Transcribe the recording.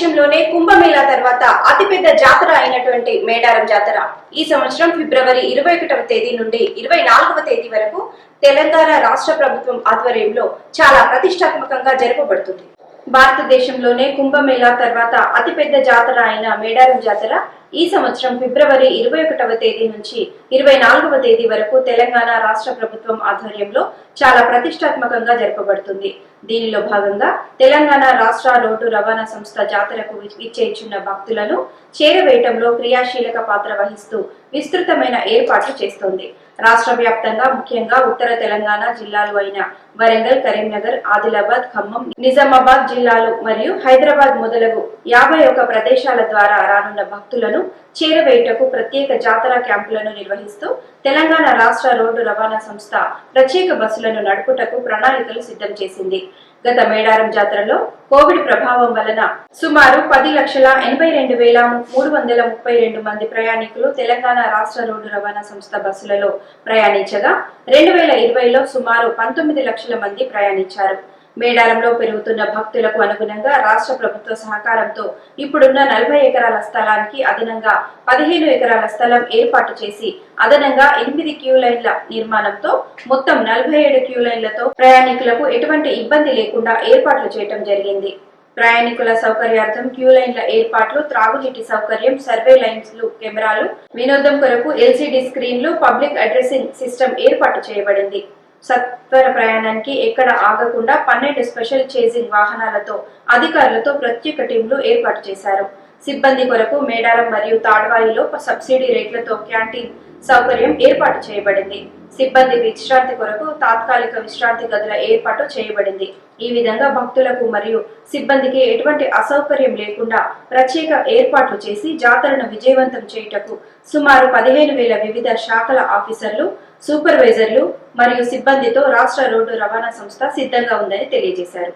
భారతదేశంలోనే కుంభమేళా తర్వాత అతిపెద్ద జాతర అయినటువంటి మేడారం జాతర. ఈ సంవత్సరం ఫిబ్రవరి ఇరవై ఒకటవ తేదీ నుండి ఇరవై నాలుగవ తేదీ వరకు తెలంగాణ రాష్ట్ర ప్రభుత్వం ఆధ్వర్యంలో చాలా ప్రతిష్టాత్మకంగా జరపబడుతుంది. భారతదేశంలోనే కుంభమేళా తర్వాత అతిపెద్ద జాతర అయిన మేడారం జాతర ఈ సంవత్సరం ఫిబ్రవరి ఇరవై ఒకటవ తేదీ నుంచి ఇరవై నాలుగవ తేదీ వరకు తెలంగాణ రాష్ట్ర ప్రభుత్వం ఆధ్వర్యంలో చాలా ప్రతిష్టాత్మకంగా జరపబడుతుంది. దీనిలో భాగంగా తెలంగాణ రాష్ట్ర రోడ్డు రవాణా సంస్థ జాతరకు ఇచ్చేచున్న భక్తులను చేరవేయటంలో క్రియాశీలక పాత్ర వహిస్తూ విస్తృతమైన ఏర్పాట్లు చేస్తోంది. రాష్ట్ర వ్యాప్తంగా ముఖ్యంగా ఉత్తర తెలంగాణ జిల్లాలు అయిన వరంగల్ కరీంనగర్ ఆదిలాబాద్ ఖమ్మం నిజామాబాద్ జిల్లాలు మరియు హైదరాబాద్ మొదలగు యాభై ఒక్క ప్రదేశాల ద్వారా రానున్న భక్తులను చేరవేయుటకు ప్రత్యేక జాతర క్యాంపులను నిర్వహిస్తూ తెలంగాణ రాష్ట్ర రోడ్డు రవాణా సంస్థ ప్రత్యేక బస్సులను నడుపుటకు ప్రణాళికలు సిద్ధం చేసింది. గత మేడారం జాతరలో కోవిడ్ ప్రభావం వలన సుమారు పది లక్షల ఎనభై రెండు వేల మూడు వందల ముప్పై రెండు మంది ప్రయాణికులు తెలంగాణ రాష్ట్ర రోడ్డు రవాణా సంస్థ బస్సులలో ప్రయాణించగా రెండు వేల ఇరవైలో సుమారు పంతొమ్మిది లక్షల మంది ప్రయాణించారు. మేడారంలో పెరుగుతున్న భక్తులకు అనుగుణంగా రాష్ట్ర ప్రభుత్వ సహకారంతో ఇప్పుడున్న నలభై ఎకరాల స్థలానికి అదనంగా పదిహేను ఎకరాల స్థలం ఏర్పాటు చేసి అదనంగా ఎనిమిది క్యూ లైన్ల నిర్మాణంతో మొత్తం నలభై ఏడు క్యూ లైన్లతో ప్రయాణికులకు ఎటువంటి ఇబ్బంది లేకుండా ఏర్పాట్లు చేయడం జరిగింది. ప్రయాణికుల సౌకర్యార్థం క్యూ లైన్ల ఏర్పాట్లు త్రాగునీటి సౌకర్యం సర్వే లైన్స్లు కెమెరాలు వినోదం కొరకు ఎల్సిడి స్క్రీన్లు పబ్లిక్ అడ్రసింగ్ సిస్టమ్ ఏర్పాటు చేయబడింది. సత్వర ప్రయాణానికి ఎక్కడ ఆగకుండా పన్నెండు స్పెషల్ చేజింగ్ వాహనాలతో అధికారులతో ప్రత్యేక టీంలు ఏర్పాటు చేశారు. సిబ్బంది కొరకు మేడారం మరియు తాడ్వాయిలో సబ్సిడీ రేట్లతో క్యాంటీన్ సౌకర్యం ఏర్పాటు చేయబడింది. సిబ్బంది విశ్రాంతి కొరకు తాత్కాలిక విశ్రాంతి గదుల ఏర్పాటు చేయబడింది. ఈ విధంగా భక్తులకు మరియు సిబ్బందికి ఎటువంటి అసౌకర్యం లేకుండా ప్రత్యేక ఏర్పాట్లు చేసి జాతరను విజయవంతం చేయుటకు సుమారు పదిహేను వేల వివిధ శాఖల ఆఫీసర్లు సూపర్వైజర్లు మరియు సిబ్బందితో రాష్ట్ర రోడ్డు రవాణా సంస్థ సిద్ధంగా ఉందని తెలియజేశారు.